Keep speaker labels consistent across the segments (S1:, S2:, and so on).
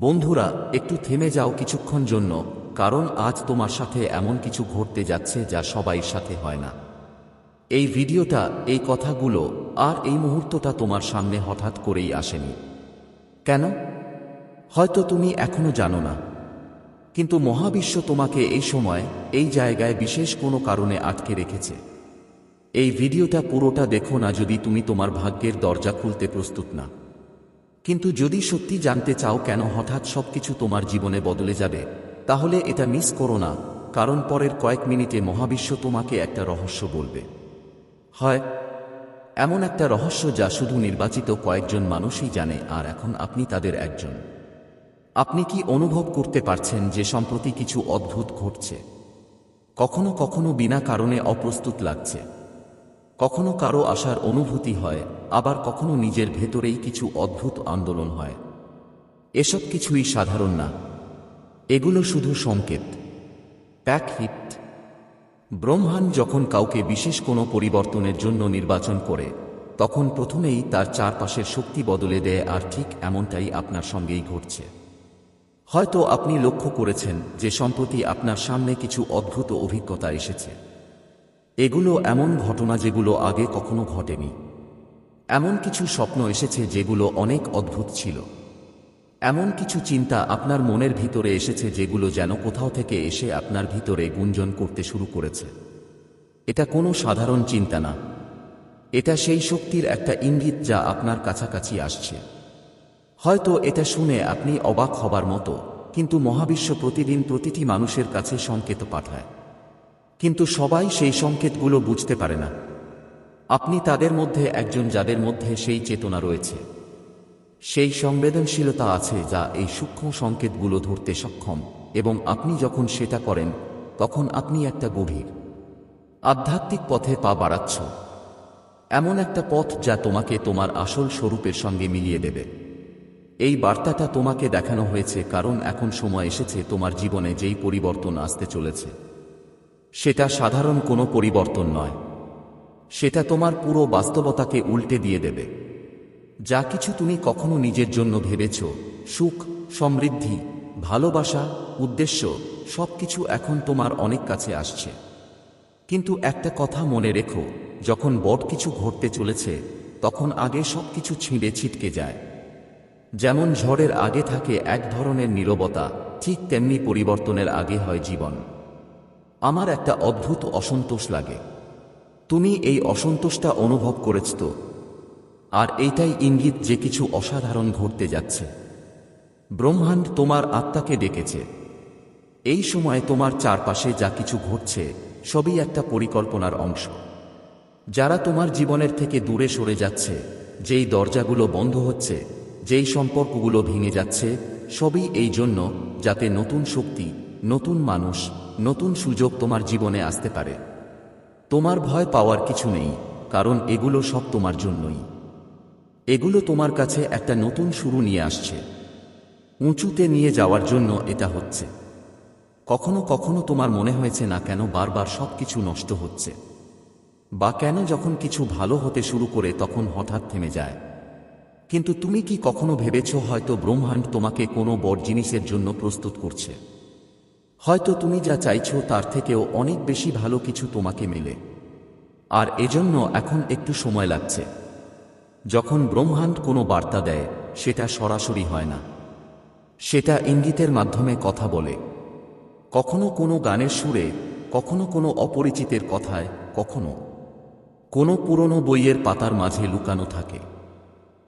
S1: বন্ধুরা, একটু থেমে যাও কিছুক্ষণ জন্য, কারণ আজ তোমার সাথে এমন কিছু ঘটতে যাচ্ছে যা সবাই সাথে হয় না। এই ভিডিওটা, এই কথাগুলো, আর এই মুহূর্তটা তোমার সামনে হঠাৎ করেই আসেনি। কেন? হয়তো তুমি এখনও জানো না। কিন্তু মহাবিশ্ব তোমাকে এই সময়, এই জায়গায় বিশেষ কোনো কারণে আটকে রেখেছে। এই ভিডিওটা পুরোটা দেখো না যদি তুমি তোমার ভাগ্যের দরজা খুলতে প্রস্তুত না। কিন্তু যদি সত্যি জানতে চাও কেন হঠাৎ সবকিছু তোমার জীবনে বদলে যাবে, তাহলে এটা মিস করো না, কারণ পরের কয়েক মিনিটে মহাবিশ্ব তোমাকে একটা রহস্য বলবে। হয়, এমন একটা রহস্য যা শুধু নির্বাচিত কয়েকজন মানুষই জানে আর এখন আপনি তাদের একজন। আপনি কি অনুভব করতে পারছেন যে সম্প্রতি কিছু অদ্ভুত ঘটছে? কখনো কখনো বিনা কারণে অপ্রস্তুত লাগছে। কখনো কারও আসার অনুভূতি হয়, আবার কখনো নিজের ভেতরেই কিছু অদ্ভুত আন্দোলন হয়। এসব কিছুই সাধারণ না। এগুলো শুধু সংকেত। প্যাক হিট। ব্রহ্মাণ্ড যখন কাউকে বিশেষ কোনো পরিবর্তনের জন্য নির্বাচন করে, তখন প্রথমেই তার চারপাশের শক্তি বদলে দেয় আর ঠিক এমনটাই আপনার সঙ্গেই ঘটছে। হয়তো আপনি লক্ষ্য করেছেন যে সম্প্রতি আপনার সামনে কিছু অদ্ভুত অভিজ্ঞতা এসেছে। এগুলো এমন ঘটনা যেগুলো আগে কখনো ঘটেনি। এমন কিছু স্বপ্ন এসেছে যেগুলো অনেক অদ্ভুত ছিল। এমন কিছু চিন্তা আপনার মনের ভিতরে এসেছে যেগুলো যেন কোথাও থেকে এসে আপনার ভিতরে গুঞ্জন করতে শুরু করেছে। এটা কোনো সাধারণ চিন্তা না। এটা সেই শক্তির একটা ইঙ্গিত যা আপনার কাছাকাছি আসছে। হয়তো এটা শুনে আপনি অবাক হবার মতো, কিন্তু মহাবিশ্ব প্রতিদিন প্রতিটি মানুষের কাছে সংকেত পাঠায়। কিন্তু সবাই সেই সংকেতগুলো বুঝতে পারে না। আপনি তাদের মধ্যে একজন যাদের মধ্যে সেই চেতনা রয়েছে। সেই সংবেদনশীলতা আছে যা এই সূক্ষ্ম সংকেতগুলো ধরতে সক্ষম, এবং আপনি যখন সেটা করেন, তখন আপনি একটা গভীর, আধ্যাত্মিক পথে পা বাড়াচ্ছ। এমন একটা পথ যা তোমাকে তোমার আসল স্বরূপের সঙ্গে মিলিয়ে দেবে। এই বার্তাটা তোমাকে দেখানো হয়েছে কারণ এখন সময় এসেছে তোমার জীবনে যেই পরিবর্তন আসতে চলেছে। সেটা সাধারণ কোনো পরিবর্তন নয়। সেটা তোমার পুরো বাস্তবতাকে উল্টে দিয়ে দেবে। যা কিছু তুমি কখনো নিজের জন্য ভেবেছ, সুখ, সমৃদ্ধি, ভালোবাসা, উদ্দেশ্য, সবকিছু এখন তোমার অনেক কাছে আসছে। কিন্তু একটা কথা মনে রেখো, যখন বট কিছু ঘটতে চলেছে, তখন আগে সবকিছু ছিঁড়ে ছিটকে যায়। যেমন ঝড়ের আগে থাকে এক ধরনের নীরবতা, ঠিক তেমনি পরিবর্তনের আগে হয় জীবন। আমার একটা অদ্ভুত অসন্তোষ লাগে। তুমি এই অসন্তোষটা অনুভব করেছ তো? আর এইটাই ইঙ্গিত যে কিছু অসাধারণ ঘটতে যাচ্ছে। ব্রহ্মাণ্ড তোমার আত্মাকে ডেকেছে। এই সময় তোমার চারপাশে যা কিছু ঘটছে, সবই একটা পরিকল্পনার অংশ। যারা তোমার জীবনের থেকে দূরে সরে যাচ্ছে, যেই দরজাগুলো বন্ধ হচ্ছে, যেই সম্পর্কগুলো ভেঙে যাচ্ছে, সবই এই জন্য যাতে নতুন শক্তি নতুন মানুষ, নতুন সুযোগ তোমার জীবনে আসতে পারে। তোমার ভয় পাওয়ার কিছু নেই, কারণ এগুলো সব তোমার জন্যই। এগুলো তোমার কাছে একটা নতুন শুরু নিয়ে আসছে। উঁচুতে নিয়ে যাওয়ার জন্য এটা হচ্ছে। কখনো কখনো তোমার মনে হয়েছে না কেন বারবার সব কিছু নষ্ট হচ্ছে। বা কেন যখন কিছু ভালো হতে শুরু করে তখন হঠাৎ থেমে যায়। কিন্তু তুমি কি কখনো ভেবেছ হয়তো ব্রহ্মাণ্ড তোমাকে কোনো বড় জিনিসের জন্য প্রস্তুত করছে? হয়তো তুমি যা চাইছো তার থেকেও অনেক বেশি ভালো কিছু তোমাকে মেলে। আর এজন্য এখন একটু সময় লাগছে। যখন ব্রহ্মাণ্ড কোনো বার্তা দেয়, সেটা সরাসরি হয় না। সেটা ইঙ্গিতের মাধ্যমে কথা বলে। কখনো কোনো গানের সুরে, কখনো কোনো অপরিচিতের কথায়, কখনো কোনো পুরনো বইয়ের পাতার মাঝে লুকানো থাকে।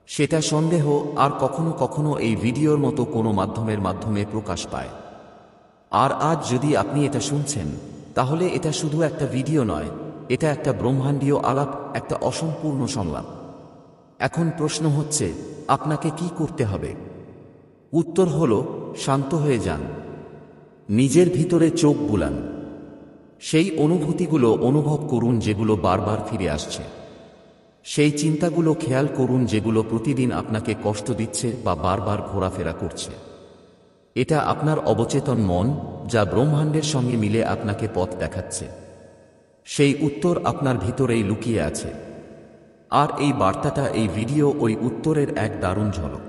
S1: সেটা সন্দেহ আর কখনো কখনো এই ভিডিওর মতো কোনো মাধ্যমের মাধ্যমে প্রকাশ পায়। আর আজ যদি আপনি এটা শুনছেন, তাহলে এটা শুধু একটা ভিডিও নয়, এটা একটা ব্রহ্মাণ্ডীয় আলাপ, একটা অসম্পূর্ণ সংলাপ। এখন প্রশ্ন হচ্ছে, আপনাকে কি করতে হবে? উত্তর হল, শান্ত হয়ে যান। নিজের ভিতরে চোখ বুলান। সেই অনুভূতিগুলো অনুভব করুন যেগুলো বারবার ফিরে আসছে। সেই চিন্তাগুলো খেয়াল করুন যেগুলো প্রতিদিন আপনাকে কষ্ট দিচ্ছে বা বারবার ঘোরাফেরা করছে। এটা আপনার অবচেতন মন, যা ব্রহ্মাণ্ডের সঙ্গে মিলে আপনাকে পথ দেখাচ্ছে। সেই উত্তর আপনার ভিতরেই লুকিয়ে আছে। আর এই বার্তাটা, এই ভিডিও, ওই উত্তরের এক দারুণ ঝলক।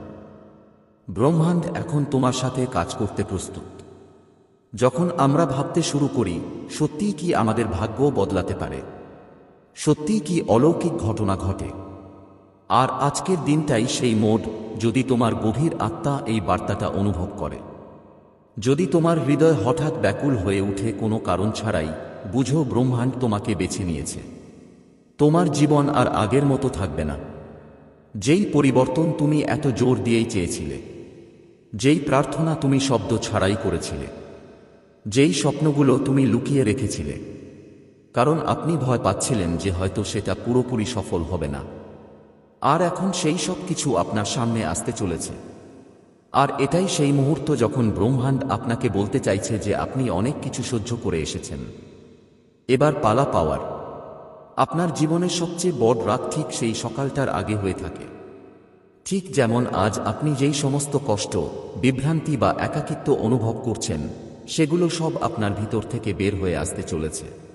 S1: ব্রহ্মাণ্ড এখন তোমার সাথে কাজ করতে প্রস্তুত। যখন আমরা ভাবতে শুরু করি, সত্যিই কি আমাদের ভাগ্য বদলাতে পারে? সত্যিই কি অলৌকিক ঘটনা ঘটে? আর আজকের দিনটাই সেই মোড, যদি তোমার গভীর আত্মা এই বার্তাটা অনুভব করে। যদি তোমার হৃদয় হঠাৎ ব্যাকুল হয়ে উঠে কোনো কারণ ছাড়াই, বুঝো ব্রহ্মাণ্ড তোমাকে বেছে নিয়েছে। তোমার জীবন আর আগের মতো থাকবে না। যেই পরিবর্তন তুমি এত জোর দিয়েই চেয়েছিলে, যেই প্রার্থনা তুমি শব্দ ছাড়াই করেছিলে, যেই স্বপ্নগুলো তুমি লুকিয়ে রেখেছিলে, কারণ আপনি ভয় পাচ্ছিলেন যে হয়তো সেটা পুরোপুরি সফল হবে না। আর এখন সেই সব কিছু আপনার সামনে আসতে চলেছে। আর এটাই সেই মুহূর্ত যখন ব্রহ্মাণ্ড আপনাকে বলতে চাইছে যে আপনি অনেক কিছু সহ্য করে এসেছেন। এবার পালা পাওয়ার। আপনার জীবনের সবচেয়ে বড় রাত ঠিক সেই সকালটার আগে হয়ে থাকে। ঠিক যেমন আজ আপনি যেই সমস্ত কষ্ট, বিভ্রান্তি বা একাকিত্ব অনুভব করছেন, সেগুলো সব আপনার ভিতর থেকে বের হয়ে আসতে চলেছে।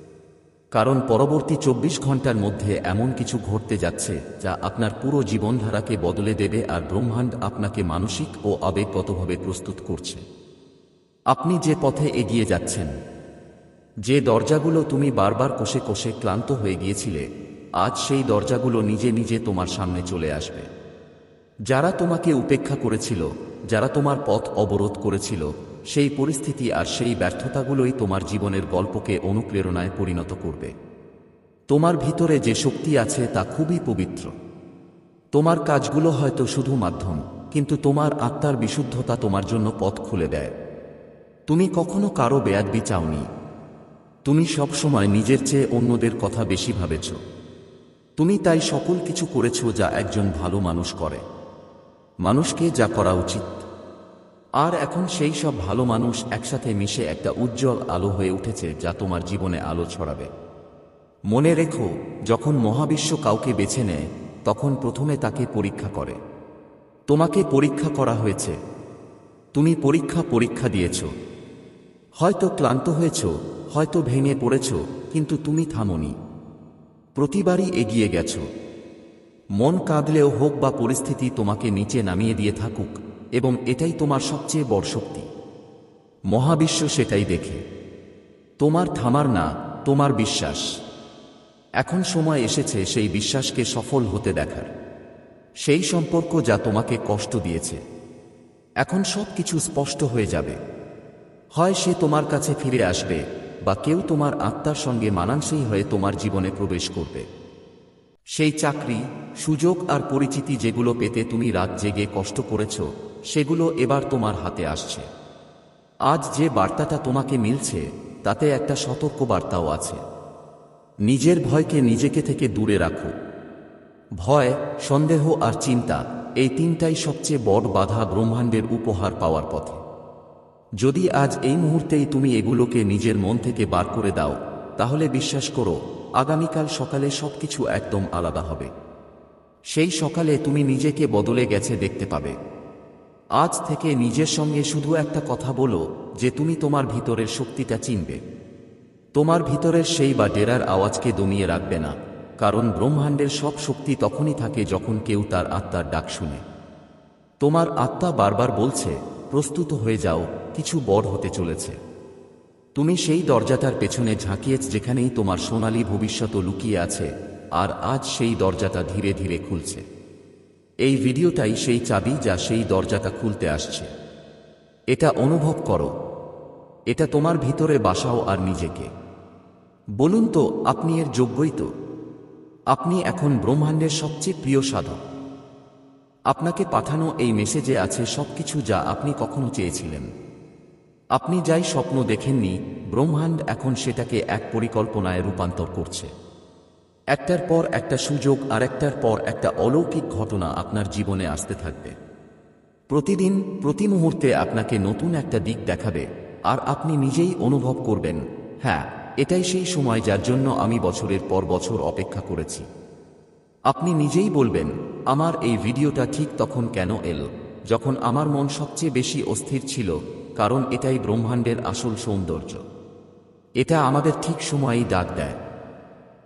S1: কারণ পরবর্তী চব্বিশ ঘণ্টার মধ্যে এমন কিছু ঘটতে যাচ্ছে, যা আপনার পুরো জীবনধারাকে বদলে দেবে আর ব্রহ্মাণ্ড আপনাকে মানসিক ও আবেগগতভাবে প্রস্তুত করছে। আপনি যে পথে এগিয়ে যাচ্ছেন, যে দরজাগুলো তুমি বারবার কষে কষে ক্লান্ত হয়ে গিয়েছিলে, আজ সেই দরজাগুলো নিজে নিজে তোমার সামনে চলে আসবে। যারা তোমাকে উপেক্ষা করেছিল, যারা তোমার পথ অবরোধ করেছিল সেই পরিস্থিতি আর সেই ব্যর্থতাগুলোই তোমার জীবনের গল্পকে অনুপ্রেরণায় পরিণত করবে। তোমার ভিতরে যে শক্তি আছে তা খুবই পবিত্র। তোমার কাজগুলো হয়তো শুধু মাধ্যম, কিন্তু তোমার আত্মার বিশুদ্ধতা তোমার জন্য পথ খুলে দেয়। তুমি কখনো কারও বেয়াদবি চাওনি। তুমি সবসময় নিজের চেয়ে অন্যদের কথা বেশি ভাবেছ। তুমি তাই সকল কিছু করেছ যা একজন ভালো মানুষ করে। মানুষকে যা করা উচিত আর এখন সেই সব ভালো মানুষ একসাথে মিশে একটা উজ্জ্বল আলো হয়ে উঠেছে যা তোমার জীবনে আলো ছড়াবে। মনে রেখো, যখন মহাবিশ্ব কাউকে বেছে নেয়, তখন প্রথমে তাকে পরীক্ষা করে। তোমাকে পরীক্ষা করা হয়েছে। তুমি পরীক্ষা পরীক্ষা দিয়েছ। হয়তো ক্লান্ত হয়েছ, হয়তো ভেঙে পড়েছ, কিন্তু তুমি থামনি। প্রতিবারই এগিয়ে গেছ। মন কাঁদলেও হোক বা পরিস্থিতি তোমাকে নিচে নামিয়ে দিয়ে থাকুক এবং এটাই তোমার সবচেয়ে বড় শক্তি। মহাবিশ্ব সেটাই দেখে। তোমার থামার না, তোমার বিশ্বাস। এখন সময় এসেছে সেই বিশ্বাসকে সফল হতে দেখার। সেই সম্পর্ক যা তোমাকে কষ্ট দিয়েছে। এখন সব কিছু স্পষ্ট হয়ে যাবে। হয় সে তোমার কাছে ফিরে আসবে, বা কেউ তোমার আত্মার সঙ্গে মানানসই হয়ে তোমার জীবনে প্রবেশ করবে। সেই চাকরি, সুযোগ আর পরিচিতি যেগুলো পেতে তুমি রাত জেগে কষ্ট করেছ সেগুলো এবার তোমার হাতে আসছে। আজ যে বার্তাটা তোমাকে মিলছে, তাতে একটা সতর্ক বার্তাও আছে। নিজের ভয়কে নিজেকে থেকে দূরে রাখো। ভয়, সন্দেহ আর চিন্তা, এই তিনটাই সবচেয়ে বড় বাধা ব্রহ্মাণ্ডের উপহার পাওয়ার পথে। যদি আজ এই মুহূর্তেই তুমি এগুলোকে নিজের মন থেকে বার করে দাও, তাহলে বিশ্বাস করো, আগামীকাল সকালে সবকিছু একদম আলাদা হবে। সেই সকালে তুমি নিজেকে বদলে গেছে দেখতে পাবে। আজ থেকে নিজের সঙ্গে শুধু একটা কথা বলো, যে তুমি তোমার ভিতরের শক্তিটা চিনবে। তোমার ভিতরের সেই বা ডেরার আওয়াজকে দমিয়ে রাখবে না, কারণ ব্রহ্মাণ্ডের সব শক্তি তখনই থাকে যখন কেউ তার আত্মার ডাক শুনে। তোমার আত্মা বারবার বলছে, প্রস্তুত হয়ে যাও, কিছু বড় হতে চলেছে। তুমি সেই দরজাটার পেছনে ঝাঁকিয়েছ যেখানেই তোমার সোনালী ভবিষ্যৎ লুকিয়ে আছে, আর আজ সেই দরজাটা ধীরে ধীরে খুলছে। এই ভিডিওটাই সেই চাবি যা সেই দরজাটা খুলতে আসছে। এটা অনুভব করো। এটা তোমার ভিতরে বাসাও আর নিজেকে। বলুন তো, আপনি এর যোগ্যই তো। আপনি এখন ব্রহ্মাণ্ডের সবচেয়ে প্রিয় সাধক। আপনাকে পাঠানো এই মেসেজে আছে সবকিছু যা আপনি কখনো চেয়েছিলেন। আপনি যাই স্বপ্ন দেখেননি, ব্রহ্মাণ্ড এখন সেটাকে এক পরিকল্পনায় রূপান্তর করছে। একটার পর একটা সুযোগ আর একটার পর একটা অলৌকিক ঘটনা আপনার জীবনে আসতে থাকবে। প্রতিদিন, প্রতি মুহূর্তে আপনাকে নতুন একটা দিক দেখাবে, আর আপনি নিজেই অনুভব করবেন হ্যাঁ এটাই সেই সময় যার জন্য আমি বছরের পর বছর অপেক্ষা করেছি। আপনি নিজেই বলবেন, আমার এই ভিডিওটা ঠিক তখন কেন এল? যখন আমার মন সবচেয়ে বেশি অস্থির ছিল, কারণ এটাই ব্রহ্মাণ্ডের আসল সৌন্দর্য। এটা আমাদের ঠিক সময়েই ডাক দেয়।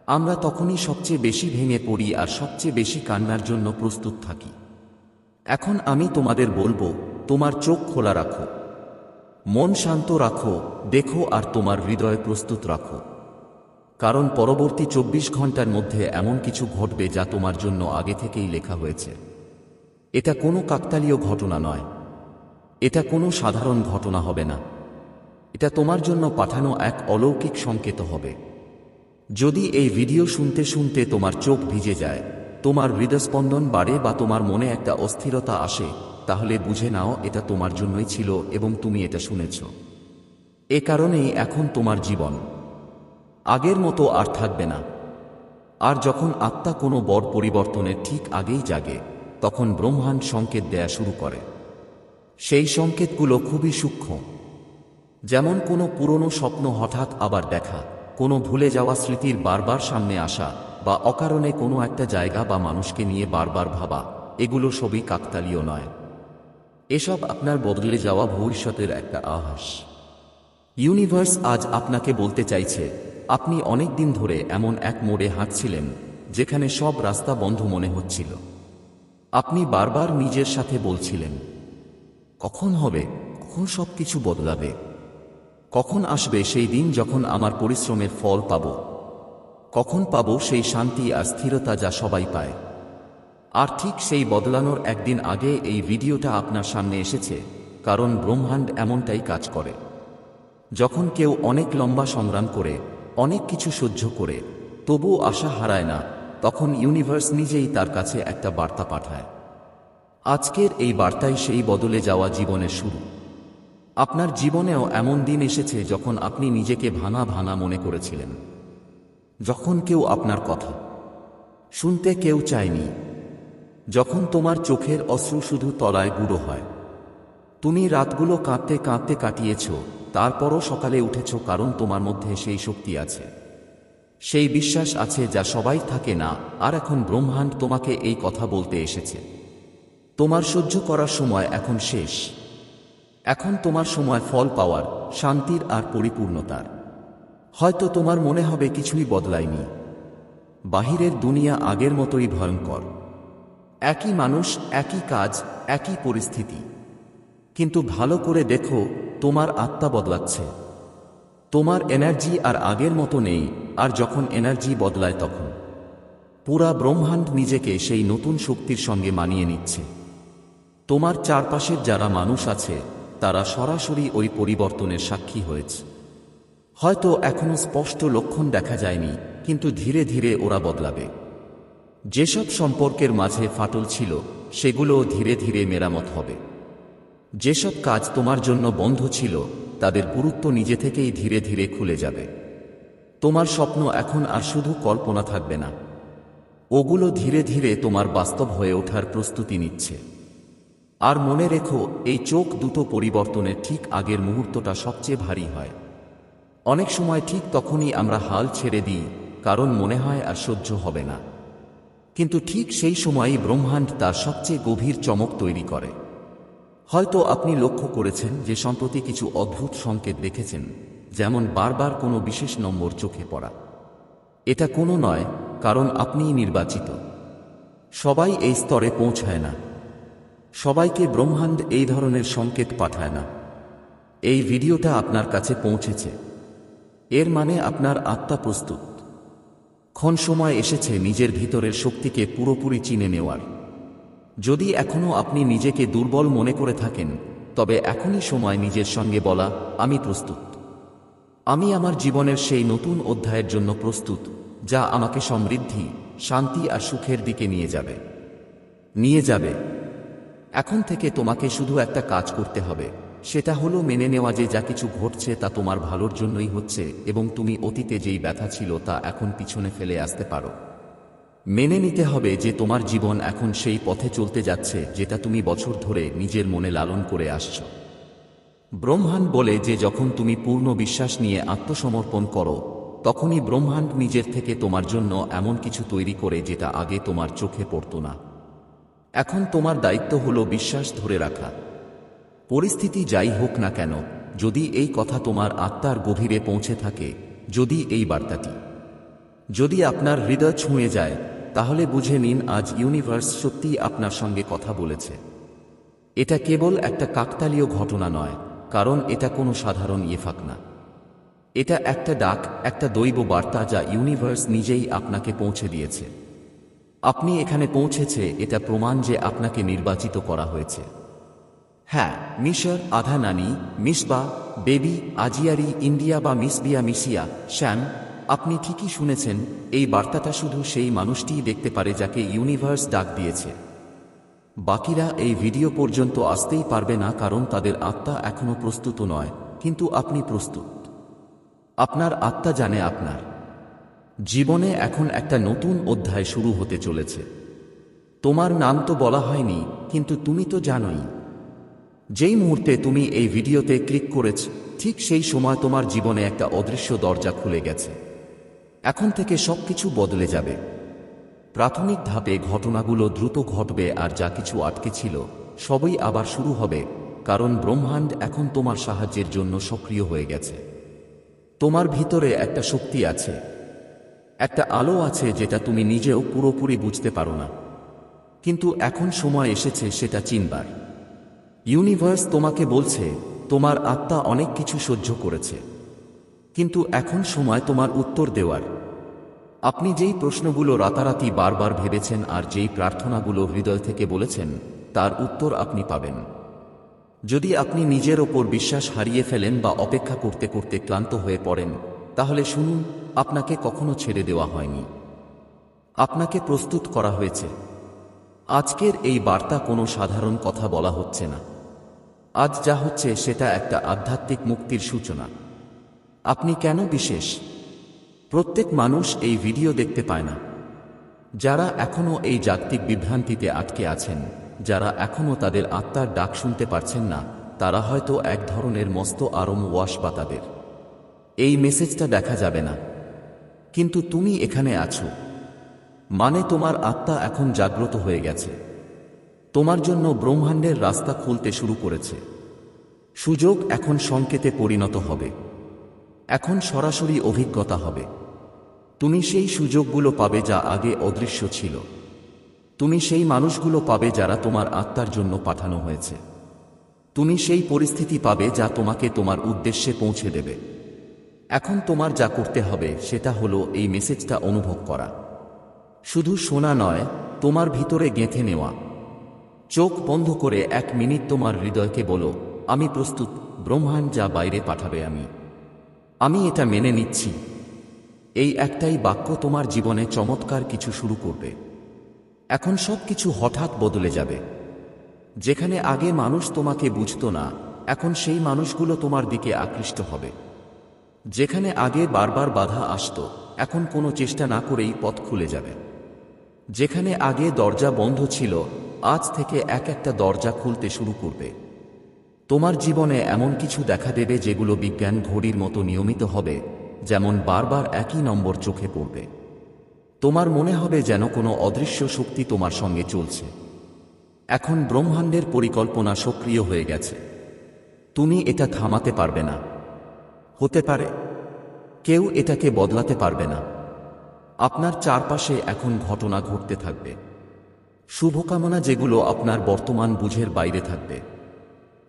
S1: আমরা তখনই সবচেয়ে বেশি ভেঙে পড়ি আর সবচেয়ে বেশি কান্নার জন্য প্রস্তুত থাকি। এখন আমি তোমাদের বলব, তোমার চোখ খোলা রাখো। মন শান্ত রাখো, দেখো আর তোমার হৃদয় প্রস্তুত রাখো। কারণ পরবর্তী চব্বিশ ঘণ্টার মধ্যে এমন কিছু ঘটবে যা তোমার জন্য আগে থেকেই লেখা হয়েছে। এটা কোনো কাকতালীয় ঘটনা নয়। এটা কোনো সাধারণ ঘটনা হবে না। এটা তোমার জন্য পাঠানো এক অলৌকিক সংকেত হবে। যদি এই ভিডিও শুনতে শুনতে তোমার চোখ ভিজে যায়, তোমার হৃদস্পন্দন বাড়ে বা তোমার মনে একটা অস্থিরতা আসে, তাহলে বুঝে নাও এটা তোমার জন্যই ছিল এবং তুমি এটা শুনেছ। এ কারণেই এখন তোমার জীবন। আগের মতো আর থাকবে না। আর যখন আত্মা কোনো বড় পরিবর্তনের ঠিক আগেই জাগে, তখন ব্রহ্মাণ্ড সংকেত দেয়া শুরু করে। সেই সংকেতগুলো খুবই সূক্ষ্ম। যেমন কোনো পুরনো স্বপ্ন হঠাৎ আবার দেখা কোনো ভুলে যাওয়া স্মৃতির বারবার সামনে আসা বা অকারণে কোনো একটা জায়গা বা মানুষকে নিয়ে বারবার ভাবা, এগুলো সবই কাকতালীয় নয়। এসব আপনার বদলে যাওয়া ভবিষ্যতের একটা আভাস। ইউনিভার্স আজ আপনাকে বলতে চাইছে, আপনি অনেক দিন ধরে এমন এক মোড়ে হাঁটছিলেন, যেখানে সব রাস্তা বন্ধ মনে হচ্ছিল। আপনি বারবার নিজের সাথে বলছিলেন, কখন হবে? কখন সব কিছু বদলাবে? কখন আসবে সেই দিন যখন আমার পরিশ্রমের ফল পাব? কখন পাব সেই শান্তি আর স্থিরতা যা সবাই পায়? আর ঠিক সেই বদলানোর একদিন আগে এই ভিডিওটা আপনার সামনে এসেছে, কারণ ব্রহ্মাণ্ড এমনটাই কাজ করে। যখন কেউ অনেক লম্বা সংগ্রাম করে, অনেক কিছু সহ্য করে, তবুও আশা হারায় না, তখন ইউনিভার্স নিজেই তার কাছে একটা বার্তা পাঠায়। আজকের এই বার্তাই সেই বদলে যাওয়া জীবনের শুরু। আপনার জীবনেও এমন দিন এসেছে যখন আপনি নিজেকে ভানা ভানা মনে করেছিলেন। যখন কেউ আপনার কথা শুনতে কেউ চায়নি। যখন তোমার চোখের অশ্রু শুধু তলায় গুঁড়ো হয়। তুমি রাতগুলো কাঁদতে কাঁদতে কাটিয়েছ, তারপরও সকালে উঠেছ কারণ তোমার মধ্যে সেই শক্তি আছে। সেই বিশ্বাস আছে যা সবাই থাকে না, আর এখন ব্রহ্মাণ্ড তোমাকে এই কথা বলতে এসেছে। তোমার সহ্য করার সময় এখন শেষ। এখন তোমার সময় ফল পাওয়ার, শান্তির আর পরিপূর্ণতার। হয়তো তোমার মনে হবে কিছুই বদলায়নি। বাহিরের দুনিয়া আগের মতোই ভয়ঙ্কর। একই মানুষ, একই কাজ, একই পরিস্থিতি। কিন্তু ভালো করে দেখো, তোমার আত্মা বদলাচ্ছে। তোমার এনার্জি আর আগের মতো নেই, আর যখন এনার্জি বদলায় তখন। পুরা ব্রহ্মাণ্ড নিজেকে সেই নতুন শক্তির সঙ্গে মানিয়ে নিচ্ছে। তোমার চারপাশের যারা মানুষ আছে তারা সরাসরি ওই পরিবর্তনের সাক্ষী হয়েছে। হয়তো এখনও স্পষ্ট লক্ষণ দেখা যায়নি, কিন্তু ধীরে ধীরে ওরা বদলাবে। যেসব সম্পর্কের মাঝে ফাটল ছিল, সেগুলো ধীরে ধীরে মেরামত হবে। যেসব কাজ তোমার জন্য বন্ধ ছিল, তাদের গুরুত্ব নিজে থেকেই ধীরে ধীরে খুলে যাবে। তোমার স্বপ্ন এখন আর শুধু কল্পনা থাকবে না। ওগুলো ধীরে ধীরে তোমার বাস্তব হয়ে ওঠার প্রস্তুতি নিচ্ছে। আর মনে রেখো, এই চোখ দুটো পরিবর্তনের ঠিক আগের মুহূর্তটা সবচেয়ে ভারী হয়। অনেক সময় ঠিক তখনই আমরা হাল ছেড়ে দিই, কারণ মনে হয় আর সহ্য হবে না। কিন্তু ঠিক সেই সময়ই ব্রহ্মাণ্ড তার সবচেয়ে গভীর চমক তৈরি করে। হয়তো আপনি লক্ষ্য করেছেন যে সম্প্রতি কিছু অদ্ভুত সংকেত দেখেছেন, যেমন বারবার কোনো বিশেষ নম্বর চোখে পড়া। এটা কোনো নয়, কারণ আপনিই নির্বাচিত। সবাই এই স্তরে পৌঁছায় না। সবাইকে ব্রহ্মাণ্ড এই ধরনের সংকেত পাঠায় না। এই ভিডিওটা আপনার কাছে পৌঁছেছে। এর মানে আপনার আত্মা প্রস্তুত। ক্ষণ সময় এসেছে নিজের ভিতরের শক্তিকে পুরোপুরি চিনে নেওয়ার। যদি এখনও আপনি নিজেকে দুর্বল মনে করে থাকেন, তবে এখনই সময় নিজের সঙ্গে বলা, আমি প্রস্তুত। আমি আমার জীবনের সেই নতুন অধ্যায়ের জন্য প্রস্তুত, যা আমাকে সমৃদ্ধি, শান্তি আর সুখের দিকে নিয়ে যাবে। নিয়ে যাবে। এখন থেকে তোমাকে শুধু একটা কাজ করতে হবে। সেটা হলো মেনে নেওয়া যে যা কিছু ঘটছে তা তোমার ভালোর জন্যই হচ্ছে এবং তুমি অতীতে যেই ব্যথা ছিল তা এখন পিছনে ফেলে আসতে পারো। মেনে নিতে হবে যে তোমার জীবন এখন সেই পথে চলতে যাচ্ছে যেটা তুমি বছর ধরে নিজের মনে লালন করে আসছ। ব্রহ্মাণ্ড বলে যে যখন তুমি পূর্ণ বিশ্বাস নিয়ে আত্মসমর্পণ করো, তখনই ব্রহ্মাণ্ড নিজের থেকে তোমার জন্য এমন কিছু তৈরি করে যেটা আগে তোমার চোখে পড়ত না। এখন তোমার দায়িত্ব হল বিশ্বাস ধরে রাখা। পরিস্থিতি যাই হোক না কেন, যদি এই কথা তোমার আত্মার গভীরে পৌঁছে থাকে, যদি এই বার্তাটি। যদি আপনার হৃদয় ছুঁয়ে যায়, তাহলে বুঝে নিন আজ ইউনিভার্স সত্যিই আপনার সঙ্গে কথা বলেছে। এটা কেবল একটা কাকতালীয় ঘটনা নয়, কারণ এটা কোনো সাধারণ ইয়েফাক না। এটা একটা ডাক, একটা দৈব বার্তা যা ইউনিভার্স নিজেই আপনাকে পৌঁছে দিয়েছে। আপনি এখানে পৌঁছেছে, এটা প্রমাণ যে আপনাকে নির্বাচিত করা হয়েছে। হ্যাঁ মিশর আধা নানি মিসবা, বেবি, আজিয়ারি, ইন্ডিয়া বা মিসবিয়া মিসিয়া, শ্যাম, আপনি ঠিকই শুনেছেন, এই বার্তাটা শুধু সেই মানুষটিই দেখতে পারে যাকে ইউনিভার্স ডাক দিয়েছে। বাকিরা এই ভিডিও পর্যন্ত আসতেই পারবে না কারণ তাদের আত্মা এখনও প্রস্তুত নয়, কিন্তু আপনি প্রস্তুত। আপনার আত্মা জানে আপনার। জীবনে এখন একটা নতুন অধ্যায় শুরু হতে চলেছে। তোমার নাম তো বলা হয়নি, কিন্তু তুমি তো জানোই। যেই মুহূর্তে তুমি এই ভিডিওতে ক্লিক করেছ, ঠিক সেই সময় তোমার জীবনে একটা অদৃশ্য দরজা খুলে গেছে। এখন থেকে সবকিছু বদলে যাবে। প্রাথমিক ধাপে ঘটনাগুলো দ্রুত ঘটবে আর যা কিছু আটকে ছিল, সবই আবার শুরু হবে, কারণ ব্রহ্মাণ্ড এখন তোমার সাহায্যের জন্য সক্রিয় হয়ে গেছে। তোমার ভিতরে একটা শক্তি আছে একটা আলো আছে যেটা তুমি নিজেও পুরোপুরি বুঝতে পারো না। কিন্তু এখন সময় এসেছে সেটা চিনবার। ইউনিভার্স তোমাকে বলছে, তোমার আত্মা অনেক কিছু সহ্য করেছে। কিন্তু এখন সময় তোমার উত্তর দেওয়ার। আপনি যেই প্রশ্নগুলো রাতারাতি বারবার ভেবেছেন আর যেই প্রার্থনাগুলো হৃদয় থেকে বলেছেন, তার উত্তর আপনি পাবেন। যদি আপনি নিজের ওপর বিশ্বাস হারিয়ে ফেলেন বা অপেক্ষা করতে করতে ক্লান্ত হয়ে পড়েন তাহলে শুনুন, আপনাকে কখনো ছেড়ে দেওয়া হয়নি। আপনাকে প্রস্তুত করা হয়েছে। আজকের এই বার্তা কোনো সাধারণ কথা বলা হচ্ছে না। আজ যা হচ্ছে সেটা একটা আধ্যাত্মিক মুক্তির সূচনা। আপনি কেন বিশেষ? প্রত্যেক মানুষ এই ভিডিও দেখতে পায় না। যারা এখনও এই জাগতিক বিভ্রান্তিতে আটকে আছেন, যারা এখনও তাদের আত্মার ডাক শুনতে পারছেন না, তারা হয়তো এক ধরনের মস্ত আরম ওয়াশ বা তাদের এই মেসেজটা দেখা যাবে না। কিন্তু তুমি এখানে আছো। মানে তোমার আত্মা এখন জাগ্রত হয়ে গেছে। তোমার জন্য ব্রহ্মাণ্ডের রাস্তা খুলতে শুরু করেছে। সুযোগ এখন সংকেতে পরিণত হবে। এখন সরাসরি অভিজ্ঞতা হবে। তুমি সেই সুযোগগুলো পাবে যা আগে অদৃশ্য ছিল। তুমি সেই মানুষগুলো পাবে যারা তোমার আত্মার জন্য পাঠানো হয়েছে। তুমি সেই পরিস্থিতি পাবে যা তোমাকে তোমার উদ্দেশ্যে পৌঁছে দেবে। এখন তোমার যা করতে হবে, সেটা হলো এই মেসেজটা অনুভব করা। শুধু শোনা নয়, তোমার ভিতরে গেঁথে নেওয়া। চোখ বন্ধ করে এক মিনিট তোমার হৃদয়কে বলো, আমি প্রস্তুত, ব্রহ্মাণ্ড যা বাইরে পাঠাবে আমি। আমি এটা মেনে নিচ্ছি। এই একটাই বাক্য তোমার জীবনে চমৎকার কিছু শুরু করবে। এখন সব কিছু হঠাৎ বদলে যাবে। যেখানে আগে মানুষ তোমাকে বুঝত না, এখন সেই মানুষগুলো তোমার দিকে আকৃষ্ট হবে। যেখানে আগে বারবার বাধা আসত, এখন কোনো চেষ্টা না করেই পথ খুলে যাবে। যেখানে আগে দরজা বন্ধ ছিল, আজ থেকে এক একটা দরজা খুলতে শুরু করবে। তোমার জীবনে এমন কিছু দেখা দেবে যেগুলো বিজ্ঞান ঘড়ির মতো নিয়মিত হবে, যেমন বারবার একই নম্বর চোখে পড়বে। তোমার মনে হবে যেন কোনো অদৃশ্য শক্তি তোমার সঙ্গে চলছে। এখন ব্রহ্মাণ্ডের পরিকল্পনা সক্রিয় হয়ে গেছে। তুমি এটা থামাতে পারবে না। হতে পারে। কেউ এটাকে বদলাতে পারবে না। আপনার চারপাশে এখন ঘটনা ঘটতে থাকবে। শুভকামনা যেগুলো আপনার বর্তমান বুঝের বাইরে থাকবে।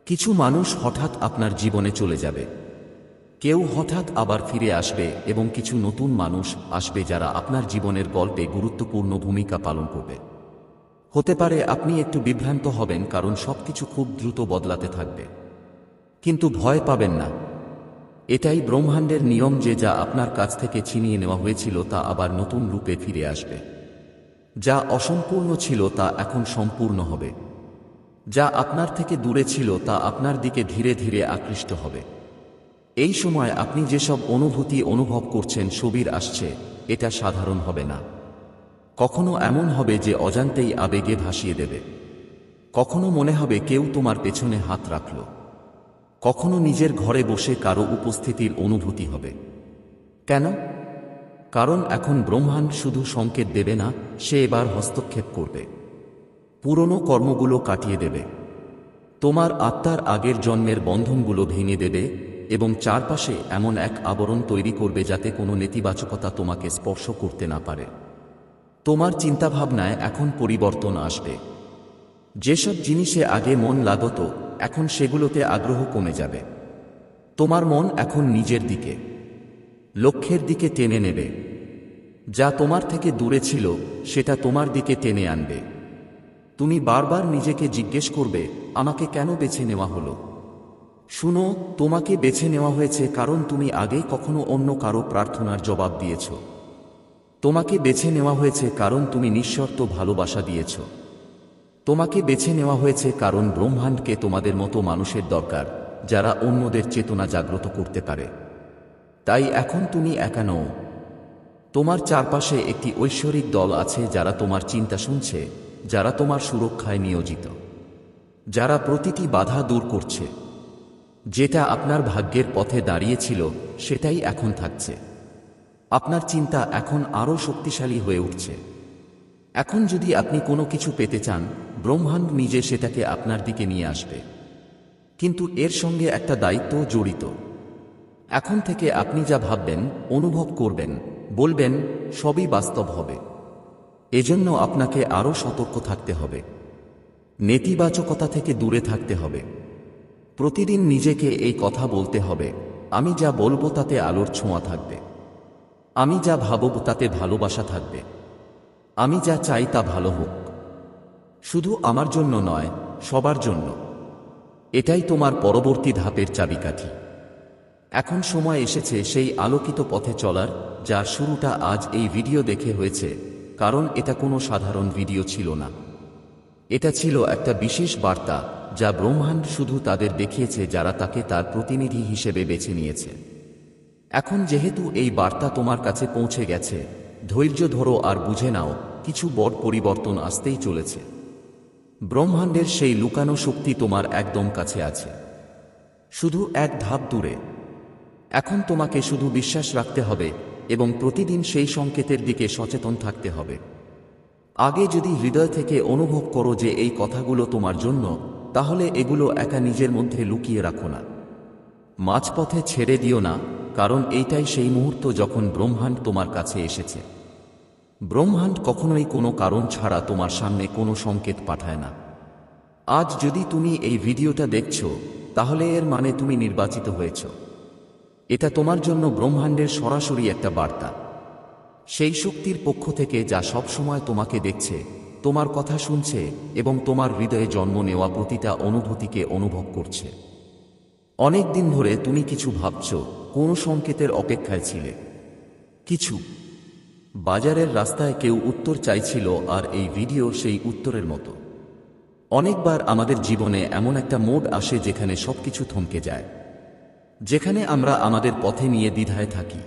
S1: কিছু মানুষ হঠাৎ আপনার জীবনে চলে যাবে। কেউ হঠাৎ আবার ফিরে আসবে এবং কিছু নতুন মানুষ আসবে যারা আপনার জীবনের গল্পে গুরুত্বপূর্ণ ভূমিকা পালন করবে। হতে পারে আপনি একটু বিভ্রান্ত হবেন কারণ সবকিছু খুব দ্রুত বদলাতে থাকবে। কিন্তু ভয় পাবেন না। এটাই ব্রহ্মাণ্ডের নিয়ম যে যা আপনার কাছ থেকে ছিনিয়ে নেওয়া হয়েছিল তা আবার নতুন রূপে ফিরে আসবে। যা অসম্পূর্ণ ছিল তা এখন সম্পূর্ণ হবে। যা আপনার থেকে দূরে ছিল তা আপনার দিকে ধীরে ধীরে আকৃষ্ট হবে। এই সময় আপনি যেসব অনুভূতি অনুভব করছেন ছবির আসছে, এটা সাধারণ হবে না। কখনো এমন হবে যে অজান্তেই আবেগে ভাসিয়ে দেবে। কখনো মনে হবে কেউ তোমার পেছনে হাত রাখল। কখনো নিজের ঘরে বসে কারও উপস্থিতির অনুভূতি হবে। কেন? কারণ এখন ব্রহ্মাণ্ড শুধু সংকেত দেবে না, সে এবার হস্তক্ষেপ করবে। পুরনো কর্মগুলো কাটিয়ে দেবে। তোমার আত্মার আগের জন্মের বন্ধনগুলো ভেঙে দেবে এবং চারপাশে এমন এক আবরণ তৈরি করবে যাতে কোনো নেতিবাচকতা তোমাকে স্পর্শ করতে না পারে। তোমার চিন্তাভাবনায় এখন পরিবর্তন আসবে। যেসব জিনিসে আগে মন লাগত এখন সেগুলোতে আগ্রহ কমে যাবে। তোমার মন এখন নিজের দিকে। লক্ষ্যের দিকে টেনে নেবে। যা তোমার থেকে দূরে ছিল, সেটা তোমার দিকে টেনে আনবে। তুমি বারবার নিজেকে জিজ্ঞেস করবে, আমাকে কেন বেছে নেওয়া হলো? শুনো, তোমাকে বেছে নেওয়া হয়েছে কারণ তুমি আগেই কখনো অন্য কারও প্রার্থনার জবাব দিয়েছ। তোমাকে বেছে নেওয়া হয়েছে কারণ তুমি নিঃশর্ত ভালোবাসা দিয়েছ। তোমাকে বেছে নেওয়া হয়েছে কারণ ব্রহ্মাণ্ডকে তোমাদের মতো মানুষের দরকার, যারা অন্যদের চেতনা জাগ্রত করতে পারে। তাই এখন তুমি একা নও। তোমার চারপাশে একটি ঐশ্বরিক দল আছে যারা তোমার চিন্তা শুনছে, যারা তোমার সুরক্ষায় নিয়োজিত, যারা প্রতিটি বাধা দূর করছে। যেটা আপনার ভাগ্যের পথে দাঁড়িয়েছিল, সেটাই এখন থাকছে। আপনার চিন্তা এখন আরও শক্তিশালী হয়ে উঠছে। এখন যদি আপনি কোনো কিছু পেতে চান ব্রহ্মাণ্ড নিজে সেটাকে আপনার দিকে নিয়ে আসবে। কিন্তু এর সঙ্গে একটা দায়িত্ব জড়িত। এখন থেকে আপনি যা ভাববেন, অনুভব করবেন, বলবেন, সবই বাস্তব হবে। এজন্য আপনাকে আরও সতর্ক থাকতে হবে। নেতিবাচকতা থেকে দূরে থাকতে হবে। প্রতিদিন নিজেকে এই কথা বলতে হবে, আমি যা বলব তাতে আলোর ছোঁয়া থাকবে। আমি যা ভাবব তাতে ভালোবাসা থাকবে। আমি যা চাই তা ভালো হোক। শুধু আমার জন্য নয়, সবার জন্য। এটাই তোমার পরবর্তী ধাপের চাবিকাঠি। এখন সময় এসেছে সেই আলোকিত পথে চলার যার শুরুটা আজ এই ভিডিও দেখে হয়েছে, কারণ এটা কোনো সাধারণ ভিডিও ছিল না। এটা ছিল একটা বিশেষ বার্তা, যা ব্রহ্মাণ্ড শুধু তাদের দেখিয়েছে যারা তাকে তার প্রতিনিধি হিসেবে বেছে নিয়েছে। এখন যেহেতু এই বার্তা তোমার কাছে পৌঁছে গেছে, ধৈর্য ধরো আর বুঝে নাও, কিছু বড় পরিবর্তন আসতেই চলেছে। ব্রহ্মাণ্ডের সেই লুকানো শক্তি তোমার একদম কাছে আছে। শুধু এক ধাপ দূরে। এখন তোমাকে শুধু বিশ্বাস রাখতে হবে এবং প্রতিদিন সেই সংকেতের দিকে সচেতন থাকতে হবে। আগে যদি হৃদয় থেকে অনুভব করো যে এই কথাগুলো তোমার জন্য, তাহলে এগুলো একা নিজের মধ্যে লুকিয়ে রাখো না। মাঝপথে ছেড়ে দিও না, কারণ এইটাই সেই মুহূর্ত যখন ব্রহ্মাণ্ড তোমার কাছে এসেছে। ব্রহ্মাণ্ড কখনোই কোনো কারণ ছাড়া তোমার সামনে কোনো সংকেত পাঠায় না। আজ যদি তুমি এই ভিডিওটা দেখছ, তাহলে এর মানে তুমি নির্বাচিত হয়েছ। এটা তোমার জন্য ব্রহ্মাণ্ডের সরাসরি একটা বার্তা। সেই শক্তির পক্ষ থেকে যা সব সময় তোমাকে দেখছে, তোমার কথা শুনছে এবং তোমার হৃদয়ে জন্ম নেওয়া প্রতিটা অনুভূতিকে অনুভব করছে। অনেক দিন ধরে তুমি কিছু ভাবছ, কোন সংকেতের অপেক্ষায় ছিলে। কিছু বাজারের রাস্তায় কেউ উত্তর চাইছিল আর এই ভিডিও সেই উত্তরের মতো। অনেকবার আমাদের জীবনে এমন একটা মোড আসে যেখানে সবকিছু থমকে যায়। যেখানে আমরা আমাদের পথে নিয়ে দ্বিধায় থাকি।